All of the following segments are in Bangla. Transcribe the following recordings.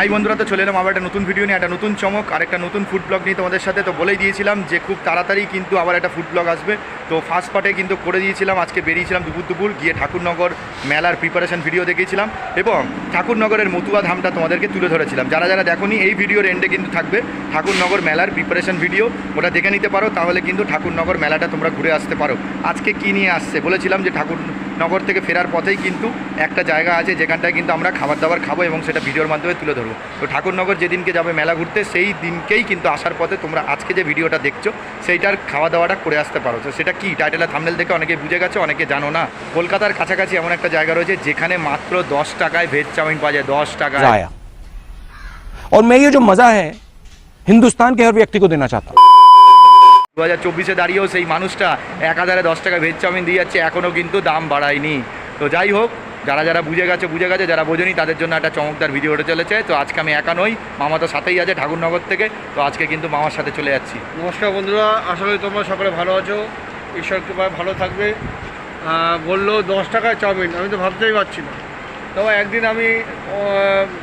হাই বন্ধুরা, তো চলে এলাম আবার একটা নতুন ভিডিও নিয়ে, একটা নতুন চমক, আর একটা নতুন ফুড ব্লগ নিয়ে তোমাদের সাথে। তো বলেই দিয়েছিলাম যে, খুব তাড়াতাড়ি কিন্তু আবার একটা ফুড ব্লগ আসবে। তো ফার্স্ট পার্টে কিন্তু করে দিয়েছিলাম, আজকে বেরিয়েছিলাম দুপুর দুপুর, গিয়ে ঠাকুরনগর মেলার প্রিপারেশন ভিডিও দেখিয়েছিলাম এবং ঠাকুরনগরের মতুয়া ধামটা তোমাদেরকে তুলে ধরেছিলাম। যারা যারা দেখোনি, এই ভিডিওর এন্ডে কিন্তু থাকবে ঠাকুরনগর মেলার প্রিপারেশন ভিডিও ওটা দেখে নিতে পারো, তাহলে কিন্তু ঠাকুরনগর মেলাটা তোমরা ঘুরে আসতে পারো। আজকে কী নিয়ে আসছে? বলেছিলাম যে, ঠাকুরনগর থেকে ফেরার পথেই কিন্তু একটা জায়গা আছে যেখানটায় কিন্তু আমরা খাবার দাবার খাবো এবং সেটা ভিডিওর মাধ্যমে তুলে ধরবো তো ঠাকুরনগর যেদিনকে যাবে মেলা ঘুরতে সেই দিনকেই কিন্তু আসার পথে তোমরা আজকে যে ভিডিওটা দেখছো সেইটার খাওয়া দাওয়াটা করে আসতে পারো তো সেটা কি টাইটেলে থামনেল দেখে অনেকে বুঝে গেছে অনেকে জানো না কলকাতার কাছাকাছি এমন একটা জায়গা রয়েছে যেখানে মাত্র দশ টাকায় ভেজ চাউমিন পাওয়া যায় দশ টাকায় आया और मैं ये जो मजा है हिंदुस्तान के हर व्यक्ति को देना चाहता हूँ দু হাজার চব্বিশে দাঁড়িয়েও সেই মানুষটা এক হাজারে দশ টাকা ভেজ চাউমিন দিয়ে যাচ্ছে এখনও কিন্তু দাম বাড়ায়নি তো যাই হোক যারা যারা বুঝে গেছে বুঝে গেছে, যারা বোঝেনি, তাদের জন্য একটা চমকদার ভিডিও হতে চলেছে। তো আজকে আমি একা নই, মামা তো সাথেই আছে ঠাকুরনগর থেকে। তো আজকে কিন্তু মামার সাথে চলে যাচ্ছি। নমস্কার বন্ধুরা, আশা করি তোমরা সকলে ভালো আছো। ঈশ্বর কৃপায় ভালো থাকবে। বলল দশ টাকায় চাউমিন, আমি তো ভাবতেই পারছি না। তবে একদিন আমি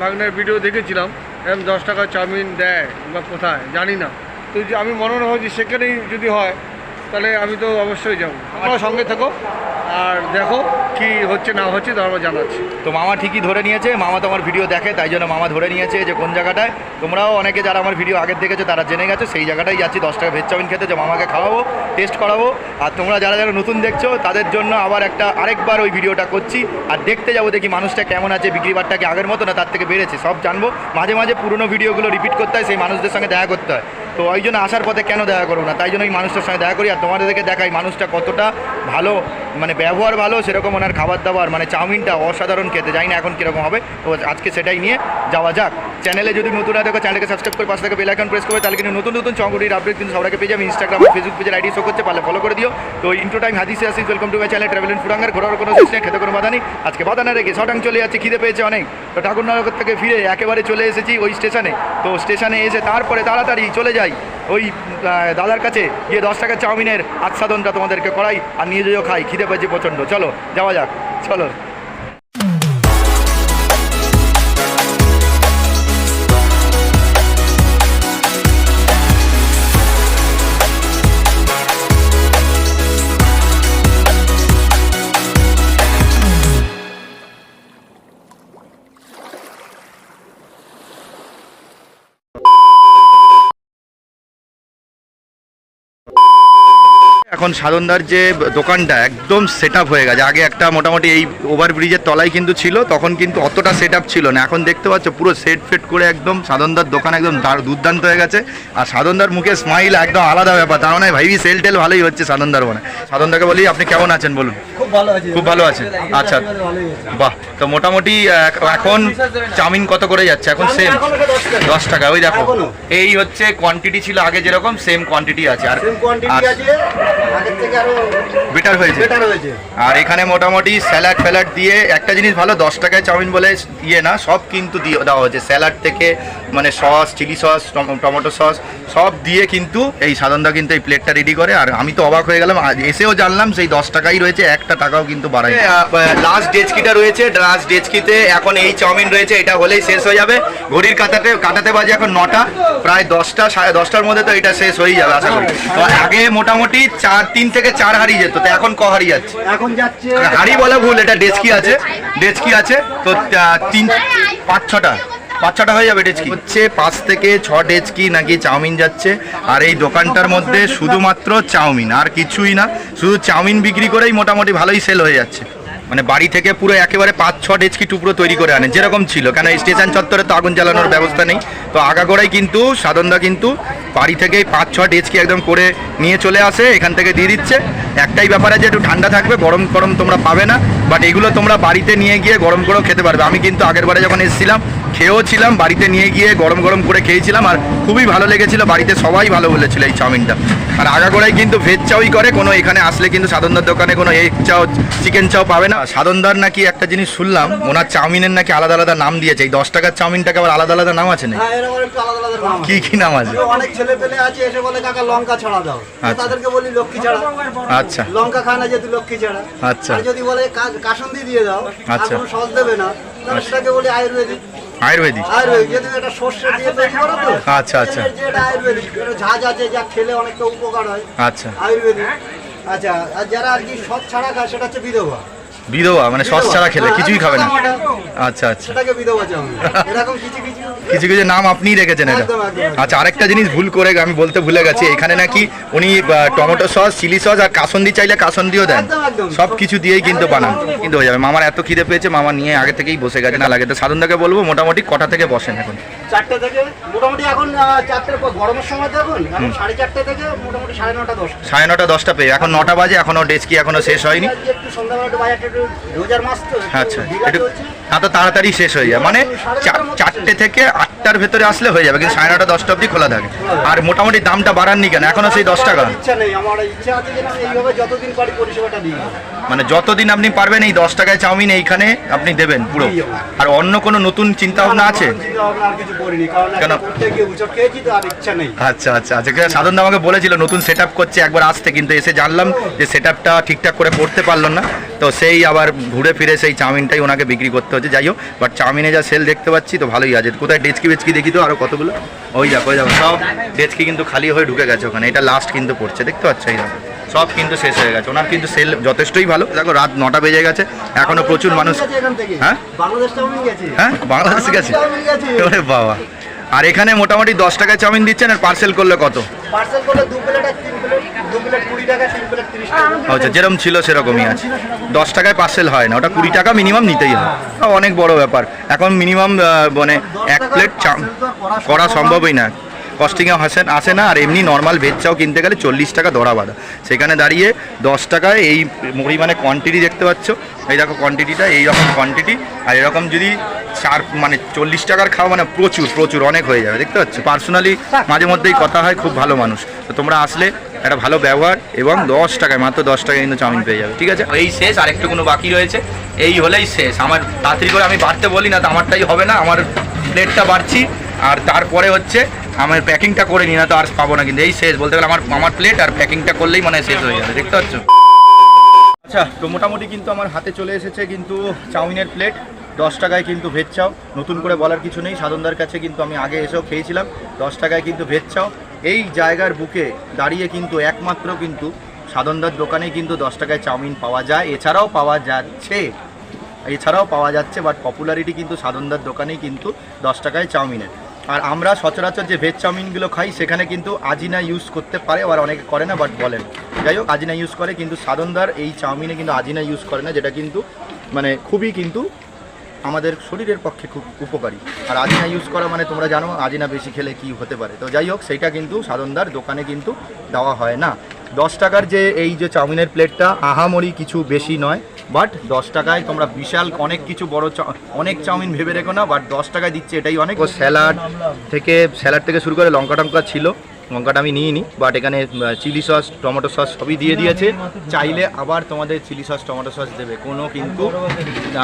বাগনের ভিডিও দেখেছিলাম এরকম দশ টাকার চাউমিন দেয়, বা কোথায়, জানি না। তো আমি মনে হয় যে সেখানেই যদি হয় তাহলে আমি তো অবশ্যই যাব। আমার সঙ্গে থাকো। আর দেখো কি হচ্ছে না হচ্ছে তারপর জানাচ্ছি। তো মামা ঠিকই ধরে নিয়েছে, মামা তো আমার ভিডিও দেখে, তাই জন্য মামা ধরে নিয়েছে যে কোন জায়গাটায়। তোমরাও অনেকে যারা আমার ভিডিও আগের দেখেছ, তারা জেনে গেছো, সেই জায়গাটাই যাচ্ছি, দশ টাকা ভেজ চাউমিন খেতে, যে মামাকে খাওয়াবো টেস্ট করাবো। আর তোমরা যারা যারা নতুন দেখছ, তাদের জন্য আবার একটা আরেকবার ওই ভিডিওটা করছি। আর দেখতে যাব দেখি মানুষটা কেমন আছে, বিক্রি বাট্টা কি আগের মতো না তার থেকে বেড়েছে, সব জানব। মাঝে মাঝে পুরনো ভিডিওগুলো রিপিট করতে হয়, সেই মানুষদের সঙ্গে দেখা করতে হয়। তো ওই জন্য আসার পথে কেন দেখা করব না? তাই জন্য ওই মানুষটার সঙ্গে দেখা করি আর তোমাদেরকে দেখাই মানুষটা কতটা ভালো মানে ব্যবহার ভালো, সেরকম ওনার খাবার দাবার মানে চাউমিনটা অসাধারণ খেতে যাই না এখন কীরকম হবে। তো আজকে সেটাই নিয়ে যাওয়া যাক। চ্যানেলে যদি নতুন দেখো চ্যানেলকে সাবস্ক্রাইব করে পাশে থেকে বেল আইকন প্রেস করবে। তাহলে কিন্তু নতুন নতুন চঙ্গুটির আপডেট কিন্তু সবাইকে পেয়ে যাবে। ইনস্টাগ্রাম ফেসবুক পেজের আইডি শো করছে পারলে ফলো করে দিও। তো ইন্ট্রো টাইম হাদিসে আসিস welcome to my channel travel in ফুরাঙ্গার ঘোরার কোনো নেই, খেতে কোনো বাধা নেই। আজকে বাধা না রেখে শটাং চলে যাচ্ছে, খিদে পেয়েছে অনেক। তো ঠাকুর ঠাকুরনগর থেকে ফিরে একেবারে চলে এসেছি ওই স্টেশনে তো স্টেশনে এসে তারপরে তাড়াতাড়ি চলে যাই। ওই দাদার কাছে গিয়ে দশ টাকা চাউমিনের আচ্ছাদনটা তোমাদেরকে করাই আর নিয়ে যেও খাই, খিদে পেয়েছি প্রচণ্ড। চলো, যাওয়া যাক। চলো। এখন সাধনদার যে দোকানটা একদম সেট হয়ে গেছে। আগে একটা মোটামুটি এই ওভারব্রিজের তলায় কিন্তু ছিল তখন কিন্তু অতটা সেট ছিল না। এখন দেখতে পাচ্ছ পুরো সেট ফেট করে একদম সাধনদার দোকান একদম দার- দুর্দান্ত হয়ে গেছে। আর সাধনদার মুখে স্মাইল একদম আলাদা ব্যাপার। তার মানে ভাইবি সেল টেল ভালোই হচ্ছে সাধনদার মানে। সাধনদাকে বলি আপনি কেমন আছেন বলুন? খুব ভালো আছেন খুব ভালো আছে আচ্ছা। বাহ। তো মোটামুটি এখন চাউমিন কত করে যাচ্ছে? এখন সেম দশ টাকা। ওই দেখো। এই হচ্ছে কোয়ান্টিটি ছিল আগে যেরকম সেম কোয়ান্টিটি আছে। আর বেটার হয়েছে। আর এখানে মোটামুটি স্যালাড ফ্যালাড দিয়ে একটা জিনিস ভালো দশ টাকায় চাউমিন বলে ইয়ে না সব কিন্তু দিয়ে দেওয়া হয়েছে। স্যালাড থেকে মানে sauce chilli sauce tomato sauce সব দিয়ে কিন্তু এই সাধনদা কিন্তু এই প্লেটটা রেডি করে। আর আমি তো অবাক হয়ে গেলাম এসেও জানলাম সেই দশ টাকাই রয়েছে একটা টাকাও কিন্তু বাড়াই লাস্ট ডেচকিটা রয়েছে? লাস্ট ডেচকিতে এখন এই চাউমিন রয়েছে এটা হলেই শেষ হয়ে যাবে। ঘড়ির কাটাতে কাটাতে বাজে এখন নটা প্রায় দশটা সাড়ে দশটার মধ্যে তো এটা শেষ হয়েই যাবে আশা করি। তো আগে মোটামুটি চার তিন থেকে চার হারিয়ে যেত তো এখন ক হারিয়ে যাচ্ছে? এখন যাচ্ছে হাড়ি বলা ভুল এটা ডেচকি আছে ডেচকি আছে তো তিন পাঁচ ছটা পাঁচ ছটা হয়ে যাবে ডেচকি। হচ্ছে পাঁচ থেকে ছ ডেচকি নাকি চাউমিন যাচ্ছে আর এই দোকানটার মধ্যে শুধুমাত্র চাউমিন আর কিছুই না শুধু চাউমিন বিক্রি করেই মোটামুটি ভালোই সেল হয়ে যাচ্ছে। মানে বাড়ি থেকে পুরো একেবারে পাঁচ, ছ ডেচকি টুকরো তৈরি করে আনে যেরকম ছিল। কেন স্টেশন চত্বরে তো আগুন জ্বালানোর ব্যবস্থা নেই। তো আগাগোড়াই কিন্তু সাধনদা কিন্তু বাড়ি থেকেই পাঁচ, ছ ডেচকি একদম করে নিয়ে চলে আসে, এখান থেকে দিয়ে দিচ্ছে। একটাই ব্যাপারে যে একটু ঠান্ডা থাকবে, গরম গরম তোমরা পাবে না বাট এগুলো তোমরা বাড়িতে নিয়ে গিয়ে গরম করেও খেতে পারবে। আমি কিন্তু আগের বারে যখন এসেছিলাম খেয়েও ছিলাম বাড়িতে নিয়ে গিয়ে গরম গরম করে খেয়েছিলাম আর খুবই ভালো লেগেছিল বাড়িতে সবাই ভালো বলেছিল এই চাউমিনটা। আর আগাগোড়াই কিন্তু ভেজ চাউই করে কোনো এখানে আসলে কিন্তু সাধনদার দোকানে কোনো এগ চাও চিকেন চাও পাবে না। সাধনদার নাকি একটা জিনিস শুনলাম ওনার চাউমিনের নাকি আলাদা আলাদা নাম দিয়েছে এই দশ টাকার চাউমিনটাকে আবার আলাদা আলাদা নাম আছে না হ্যাঁ কি কি নাম আছে? অনেক ছেলে পেলে আছে এসে বলে কাকা লঙ্কা ছাড়া দাও। আচ্ছা। তাদেরকে বলি লক্ষ্মী ছাড়া। আচ্ছা। লঙ্কা খায় না যেহেতু লক্ষ্মী ছাড়া। আচ্ছা। যদি বলে দিয়ে দাও আচ্ছা। সস দেবে না সেটাকে বলি আয়ুর্বেদিক। আয়ুর্বেদিক। আয়ুর্বেদিক এটা সর্ষে দিয়ে তৈরি করা তো। আচ্ছা, আচ্ছা। এর যে আয়ুর্বেদিক এটা ঝাঁজ আছে যা খেলে অনেকটা উপকার হয়। আচ্ছা। আয়ুর্বেদিক। আচ্ছা আর যারা আর কি সৎ ছাড়া খায় সেটা হচ্ছে বিধবা। বিধবা মানে সস ছাড়া খেলে কিছুই খাবে না। আচ্ছা আচ্ছা। কিছু কিছু নাম আপনিই রেখেছেন এটা। আচ্ছা আরেকটা জিনিস ভুল করে আমি বলতে ভুলে গেছি এখানে নাকি উনি টমেটো সস চিলি সস আর কাসন্দি চাইলে কাসন্দিও দেন। সব কিছু দিয়েই কিন্তু বানান কিন্তু হয়ে যাবে। মামার এত খিদে পেয়েছে মামা নিয়ে আগে থেকেই বসে গেছে। না লাগে তো সাধনদাকে বলব মোটামুটি কটা থেকে বসেন এখন? চারটে থেকে মোটামুটি এখন চারটের পর গরমের সময় তো এখন এখন সাড়ে চারটে থেকে মোটামুটি সাড়ে নটা দশটা। সাড়ে নটা দশটা পেয়ে। এখন নটা বাজে এখনও ডেস্কি এখনও শেষ হয়নি। একটু সন্ধ্যাবেলা একটু বাজারটা একটু রোজার মাস তো আচ্ছা একটু তাড়াতাড়ি শেষ হয়ে যায়। মানে চার- চারটে থেকে আটটার ভেতরে আসলে হয়ে যাবে কিন্তু সাড়ে নটা দশটা অবধি খোলা থাকে। আর মোটামুটি দামটা বাড়াননি কেন? এখনও সেই দশ টাকা। মানে যতদিন আপনি পারবেন এই দশ টাকায় চাউমিন এইখানে আপনি দেবেন পুরো। আর অন্য কোনো নতুন চিন্তা ভাবনা আছে? কেন? আচ্ছা আচ্ছা আচ্ছা সাধন আমাকে বলেছিল নতুন সেট করছে একবার আসতে কিন্তু এসে জানলাম যে সেট ঠিকঠাক করে করতে পারল না। তো সেই আবার ঘুরে ফিরে সেই চাউমিনটাই ওনাকে বিক্রি করতে হচ্ছে। যাই হোক বাট চাউমিনে যা সেল দেখতে পাচ্ছি তো ভালোই আছে। কোথায় ডেচকি বেচকি দেখি তো আরও কতগুলো? ওই যাক ওই যাক সব ডেচকি কিন্তু খালি হয়ে ঢুকে গেছে ওখানে। এটা লাস্ট কিন্তু পড়ছে দেখতে পাচ্ছ? এই সব কিন্তু শেষ হয়ে গেছে। ওনার কিন্তু সেল যথেষ্টই ভালো। দেখো রাত নটা বেজে গেছে এখনও প্রচুর মানুষ হ্যাঁ? বাংলাদেশ গেছে। হ্যাঁ? বাংলাদেশ গেছে? ওরে বাবা। আর এখানে মোটামুটি দশ টাকায় চাউমিন দিচ্ছেন আর পার্সেল করলে কত? পার্সেল করলে দু প্লেট আর তিন প্লেট আচ্ছা যেরকম ছিল সেরকমই আছে। দশ টাকায় পার্সেল হয় না ওটা কুড়ি টাকা মিনিমাম নিতেই হয়। অনেক বড় ব্যাপার। এখন মিনিমাম মানে এক প্লেট চা করা সম্ভবই না। কস্টিংয়ে আসে আসে না আর এমনি নর্মাল ভেজ চাও কিনতে গেলে চল্লিশ টাকা দরা বাঁধা। সেখানে দাঁড়িয়ে দশ টাকায় এই পরিমাণে কোয়ান্টিটি দেখতে পাচ্ছ। এই দেখো কোয়ান্টিটিটা এইরকম কোয়ান্টিটি আর এরকম যদি চার মানে চল্লিশ টাকার খাওয়া মানে প্রচুর প্রচুর অনেক হয়ে যাবে। দেখতে পাচ্ছ? পার্সোনালি মাঝে মধ্যেই কথা হয় খুব ভালো মানুষ। তো তোমরা আসলে একটা ভালো ব্যবহার এবং দশ টাকায় মাত্র দশ টাকায় কিন্তু চাউমিন পেয়ে যাবে। ঠিক আছে? এই শেষ আর একটু কোনো বাকি রয়েছে? এই হলেই শেষ। আমার তাড়াতাড়ি করে আমি বাড়তে বলি না তো আমারটাই হবে না। আমার প্লেটটা বাড়ছি আর তারপরে হচ্ছে আমার প্যাকিংটা করে নিই না তো আর পাবো না কিন্তু। এই শেষ বলতে গেলে আমার আমার প্লেট আর প্যাকিংটা করলেই মানে শেষ হয়ে যাবে দেখতে পাচ্ছ? আচ্ছা তো মোটামুটি কিন্তু আমার হাতে চলে এসেছে কিন্তু চাউমিনের প্লেট। দশ টাকায় কিন্তু ভেজ চাও। নতুন করে বলার কিছু নেই। সাধনদার কাছে কিন্তু আমি আগে এসেও খেয়েছিলাম। দশ টাকায় কিন্তু ভেজ চাও। এই জায়গার বুকে দাঁড়িয়ে কিন্তু একমাত্র কিন্তু সাধনদার দোকানে কিন্তু দশ টাকায় চাউমিন পাওয়া যায়। এছাড়াও পাওয়া যাচ্ছে। এছাড়াও পাওয়া যাচ্ছে বাট পপুলারিটি কিন্তু সাধনদার দোকানেই কিন্তু দশ টাকায় চাউমিনের। আর আমরা সচরাচর যে ভেজ চাউমিনগুলো খাই, সেখানে কিন্তু আজিনা ইউজ করতে পারে, আবার অনেকে করে না বাট বলেন। যাই হোক, আজিনা ইউজ করে, কিন্তু সাধনদার এই চাউমিনে কিন্তু আজিনা ইউজ করে না, যেটা কিন্তু মানে খুবই কিন্তু আমাদের শরীরের পক্ষে খুব উপকারী। আর আজিনা ইউজ করা মানে তোমরা জানো, আজিনা বেশি খেলে কি হতে পারে। তো যাই হোক, সেইটা কিন্তু সাধনদার দোকানে কিন্তু দেওয়া হয় না। দশ টাকার যে এই যে চাউমিনের প্লেটটা, আহামরি কিছু বেশি নয় বাট দশ টাকায় তোমরা বিশাল অনেক কিছু বড় অনেক চাউমিন ভেবে রেখো না বাট দশ টাকায় দিচ্ছে এটাই অনেক। ও স্যালাড থেকে স্যালাড থেকে শুরু করে লঙ্কা টঙ্কা ছিল। লঙ্কাটা আমি নিইনি বাট এখানে চিলি সস টমেটো সস সবই দিয়ে দিয়েছে। চাইলে আবার তোমাদের চিলি সস টমেটো সস দেবে। কোনো কিন্তু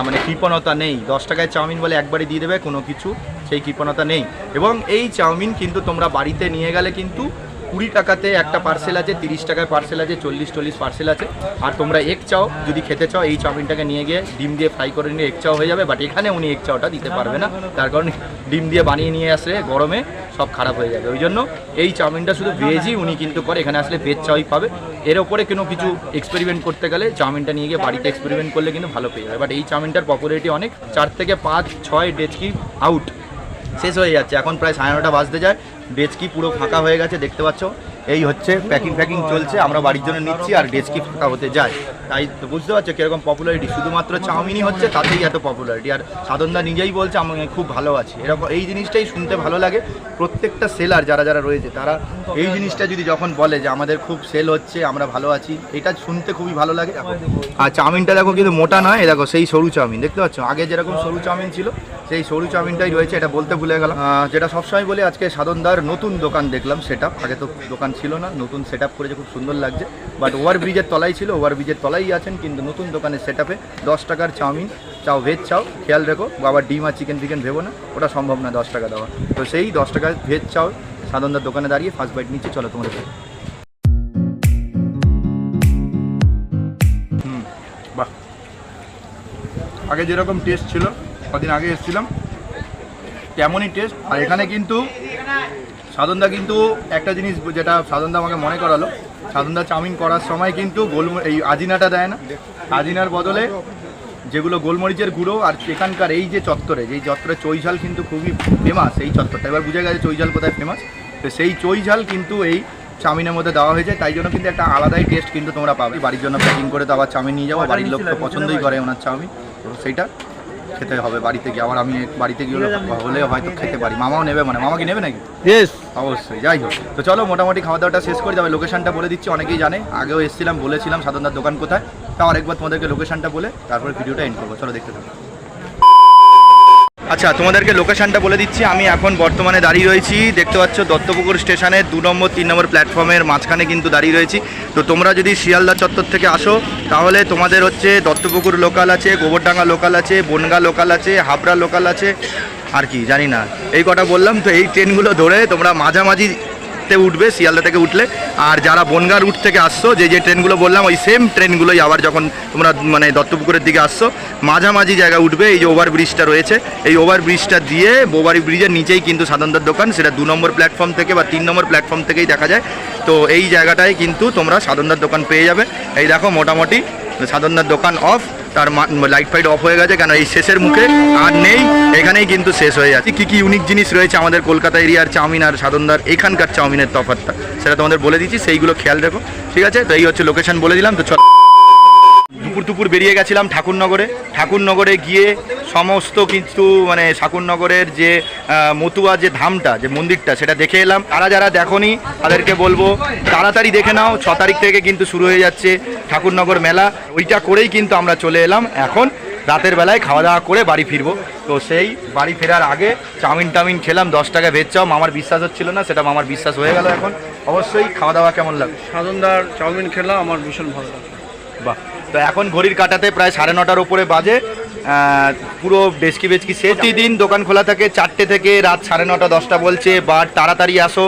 মানে কৃপণতা নেই। দশ টাকায় চাউমিন বলে একবারই দিয়ে দেবে, কোনো কিছু, সেই কৃপণতা নেই। এবং এই চাউমিন কিন্তু তোমরা বাড়িতে নিয়ে গেলে কিন্তু কুড়ি টাকাতে একটা পার্সেল আছে, তিরিশ টাকায় পার্সেল আছে, চল্লিশ চল্লিশ পার্সেল আছে। আর তোমরা এগ চাও, যদি খেতে চাও, এই চাউমিনটাকে নিয়ে গিয়ে ডিম দিয়ে ফ্রাই করে নিয়ে এগ চাও হয়ে যাবে। বাট এখানে উনি এগ চাওটা দিতে পারবে না। তার কারণ ডিম দিয়ে বানিয়ে নিয়ে আসলে গরমে সব খারাপ হয়ে যাবে। ওই জন্য এই চাউমিনটা শুধু ভেজই উনি কিন্তু করে। এখানে আসলে ভেজ চাউই পাবে। এর ওপরে কোনো কিছু এক্সপেরিমেন্ট করতে গেলে চাউমিনটা নিয়ে গিয়ে বাড়িতে এক্সপেরিমেন্ট করলে কিন্তু ভালো পেয়ে যাবে। বাট এই চাউমিনটার পপুলারিটি অনেক। চার থেকে পাঁচ, ছয় ডেচকি আউট শেষ হয়ে যাচ্ছে। এখন প্রায় সাড়ে নটা বাজতে যায়। ডেচকি পুরো ফাঁকা হয়ে গেছে, দেখতে পাচ্ছ? এই হচ্ছে প্যাকিং প্যাকিং চলছে, আমরা বাড়ির জন্য নিচ্ছি আর ডেচকি ফাঁকা হতে যায়। তাই বুঝতে পারছ কীরকম পপুলারিটি শুধুমাত্র চাউমিনই হচ্ছে, তাতেই এত পপুলারিটি আর সাধনদা নিজেই বলছে, আমি খুব ভালো আছি। এরকম এই জিনিসটাই শুনতে ভালো লাগে। প্রত্যেকটা সেলার যারা যারা রয়েছে, তারা এই জিনিসটা যদি যখন বলে যে, আমাদের খুব সেল হচ্ছে, আমরা ভালো আছি, এটা শুনতে খুবই ভালো লাগে। আর চাউমিনটা দেখো কিন্তু মোটা নয় দেখো সেই সরু চাউমিন, দেখতে পাচ্ছ? আগে যেরকম সরু চাউমিন ছিল সেই সরু চাউমিনটাই রয়েছে, এটা বলতে ভুলে গেলাম। যেটা সবসময় বলি, আজকে সাধনদার নতুন দোকান দেখলাম সেট আগে তো দোকান ছিল না, নতুন সেট আপ করেছে, খুব সুন্দর লাগছে। বাট ওভার ব্রিজের তলায় ছিল ওভার ব্রিজের তলাই আছেন, কিন্তু নতুন দোকানের সেট আপে দশ টাকার চাউমিন, চাও ভেজ চাও, খেয়াল রেখো বাবার ডিম আর চিকেন ফিকেন ভেবো না, ওটা সম্ভব না দশ টাকা দেওয়া। তো সেই দশ টাকার ভেজ চাও সাধনদার দোকানে দাঁড়িয়ে ফার্স্ট বাইট নিচ্ছে, চলো তোমাদের বাহ। আগে যেরকম টেস্ট ছিল কদিন আগে এসেছিলাম। তেমনই টেস্ট আর এখানে কিন্তু সাধনদা কিন্তু একটা জিনিস যেটা সাধনদা আমাকে মনে করালো। সাধনদা চাউমিন করার সময় কিন্তু গোল এই আজিনাটা দেয় না। আজিনার বদলে যেগুলো গোলমরিচের গুঁড়ো আর এখানকার এই যে চত্বরে, যেই চত্বরে চৈঝাল কিন্তু খুবই ফেমাস এই চত্বরটা। এবার বুঝে গেছে চৈঝাল কোথায় ফেমাস তো সেই চৈঝাল কিন্তু এই চাউমিনের মধ্যে দেওয়া হয়েছে। তাই জন্য কিন্তু একটা আলাদাই টেস্ট কিন্তু তোমরা পাবে। বাড়ির জন্য প্যাকিং করে তো আবার চাউমিন নিয়ে যাব। বাড়ির লোক তো পছন্দই করে ওনার চাউমিন। সেইটা। খেতে হবে বাড়িতে গিয়ে। আবার আমি বাড়িতে গিয়ে হলে- হয়তো খেতে পারি। মামাও নেবে মানে মামা কি নেবে নাকি? ইয়েস অবশ্যই যাই হোক। তো চলো মোটামুটি খাওয়া দাওয়াটা শেষ করে যাবে। লোকেশনটা বলে দিচ্ছি অনেকেই জানে। আগেও এসেছিলাম বলেছিলাম সাধনদার দোকান কোথায়। তাও আরেকবার তোমাদেরকে লোকেশনটা বলে তারপরে ভিডিওটা এন্ড করব। চলো দেখতে থাকো। আচ্ছা তোমাদেরকে লোকেশানটা বলে দিচ্ছি। আমি এখন বর্তমানে দাঁড়িয়ে রয়েছি। দেখতে পাচ্ছ দত্তপুকুর স্টেশনের দু নম্বর, তিন নম্বর প্ল্যাটফর্মের মাঝখানে কিন্তু দাঁড়িয়ে রয়েছি। তো তোমরা যদি শিয়ালদা চত্বর থেকে আসো, তাহলে তোমাদের হচ্ছে দত্তপুকুর লোকাল আছে, গোবরডাঙ্গা লোকাল আছে, বনগা লোকাল আছে, হাবড়া লোকাল আছে, আর কি, জানি না। এই কটা বললাম, তো এই ট্রেনগুলো ধরে তোমরা মাঝামাঝি তে উঠবে, শিয়ালদা থেকে উঠলে। আর যারা বনগা রুট থেকে আসছো, যে যে ট্রেনগুলো বললাম, ওই সেম ট্রেনগুলোই আবার যখন তোমরা মানে দত্তপুকুরের দিকে আসছো, মাঝামাঝি জায়গা উঠবে, এই যে ওভার ব্রিজটা রয়েছে। এই ওভার ব্রিজটা দিয়ে বোবারি ব্রিজের নিচেই কিন্তু সাধনদার দোকান, সেটা দু নম্বর প্ল্যাটফর্ম থেকে বা তিন নম্বর প্ল্যাটফর্ম থেকেই দেখা যায়। তো এই জায়গাটায় কিন্তু তোমরা সাধনদার দোকান পেয়ে যাবে। এই দেখো মোটামুটি সাধনদার দোকান অফ তার লাইট ফাইট অফ হয়ে গেছে, কেন এই শেষের মুখে আর নেই? এখানেই কিন্তু শেষ হয়ে যাচ্ছে। কি কি ইউনিক জিনিস রয়েছে আমাদের কলকাতা এরিয়ার চাউমিন আর সাধনদার এখানকার চাউমিনের তফাতটা সেটা তোমাদের বলে দিচ্ছি, সেইগুলো খেয়াল রেখো। ঠিক আছে? তো এই হচ্ছে লোকেশন বলে দিলাম, তো চল। দুপুর দুপুর বেরিয়ে গেছিলাম ঠাকুরনগরে। ঠাকুরনগরে গিয়ে সমস্ত কিন্তু মানে ঠাকুরনগরের যে মতুয়া যে ধামটা যে মন্দিরটা সেটা দেখে এলাম। তারা যারা দেখনি তাদেরকে বলব তাড়াতাড়ি দেখে নাও ছ তারিখ থেকে কিন্তু শুরু হয়ে যাচ্ছে ঠাকুরনগর মেলা। ওইটা করেই কিন্তু আমরা চলে এলাম। এখন রাতের বেলায় খাওয়া দাওয়া করে বাড়ি ফিরবো। তো সেই বাড়ি ফেরার আগে চাউমিন টাউমিন খেলাম দশ টাকা ভেজ চাও। মামার বিশ্বাস হচ্ছিল না সেটা মামার বিশ্বাস হয়ে গেল এখন। অবশ্যই খাওয়া দাওয়া কেমন লাগবে সাধনদার চাউমিন খেলাম আমার ভীষণ ভালো লাগে বাহ। তো এখন ঘড়ির কাটাতে প্রায় সাড়ে নটার উপরে বাজে। পুরো ডেস্কি বেচকি শেষ। প্রতিদিন দোকান খোলা থাকে চারটে থেকে রাত সাড়ে নটা, দশটা বলছে, বা তাড়াতাড়ি আসো,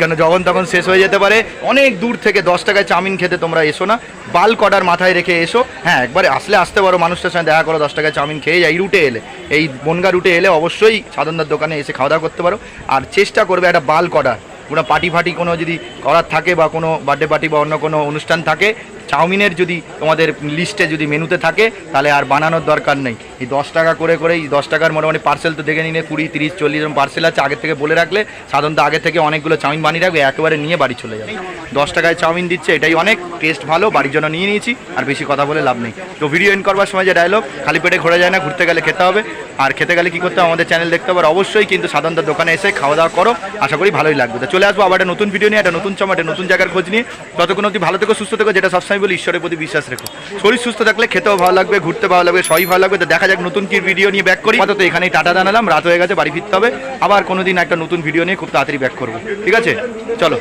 কেন যখন তখন শেষ হয়ে যেতে পারে। অনেক দূর থেকে দশ টাকায় চাউমিন খেতে তোমরা এসো না। বাল্ক অর্ডার মাথায় রেখে এসো। হ্যাঁ একবারে আসলে আসতে পারো মানুষটার সঙ্গে দেখা করো, দশ টাকায় চাউমিন খেয়ে যায় এই রুটে এলে, এই বনগা রুটে এলে অবশ্যই সাধনদার দোকানে এসে খাওয়া দাওয়া করতে পারো। আর চেষ্টা করবে একটা বাল্ক অর্ডার কোনো পার্টি ফাটি কোনো যদি করার থাকে বা কোনো বার্থডে পার্টি বা অন্য কোনো অনুষ্ঠান থাকে চাউমিনের যদি তোমাদের লিস্টে যদি মেনুতে থাকে, তাহলে আর বানানোর দরকার নেই। এই দশ টাকা করে করে, এই দশ টাকার মোটামুটি পার্সেল তো দেখে নিলে, কুড়ি, তিরিশ, চল্লিশ জন পার্সেল আছে, আগে থেকে বলে রাখলে, সাধারণত আগে থেকে অনেকগুলো চাউমিন বানিয়ে রাখবে, একেবারে নিয়ে বাড়ি চলে যাবে। দশ টাকায় চাউমিন দিচ্ছে, এটাই অনেক টেস্ট ভালো, বাড়ির জন্য নিয়ে নিয়েছি, আর বেশি কথা বলে লাভ নেই। তো ভিডিও এন্ড করবার সময় যে ডায়লগ খালি পেটে ঘোরা যায় না, ঘুরতে গেলে খেতে হবে। আর খেতে গেলে কী করতে হবে, আমাদের চ্যানেল দেখতে হবে অবশ্যই কিন্তু সাধারণত দোকানে এসে খাওয়া দাওয়া করো, আশা করি ভালোই লাগবে। তো চলে আসব আবার একটা নতুন ভিডিও নিয়ে, একটা নতুন চমা একটা নতুন জায়গার খোঁজ নিয়ে। ততক্ষণ অবধি ভালো থেকো, সুস্থ থেকো, যেটা সবসময় বলি, ঈশ্বরের প্রতি বিশ্বাস রেখো। শরীর সুস্থ থাকলে খেতেও ভালো লাগবে, ঘুরতে ভালো লাগবে, সবই ভালো লাগবে। তো দেখা যাক, নতুন কি ভিডিও নিয়ে ব্যাক করি। তো এখানেই টাটা জানালাম, রাত হয়ে গেছে, বাড়ি ফিরতে হবে। আবার কোনোদিন একটা নতুন ভিডিও নিয়ে খুব তাড়াতাড়ি ব্যাক করব। ঠিক আছে? চলো।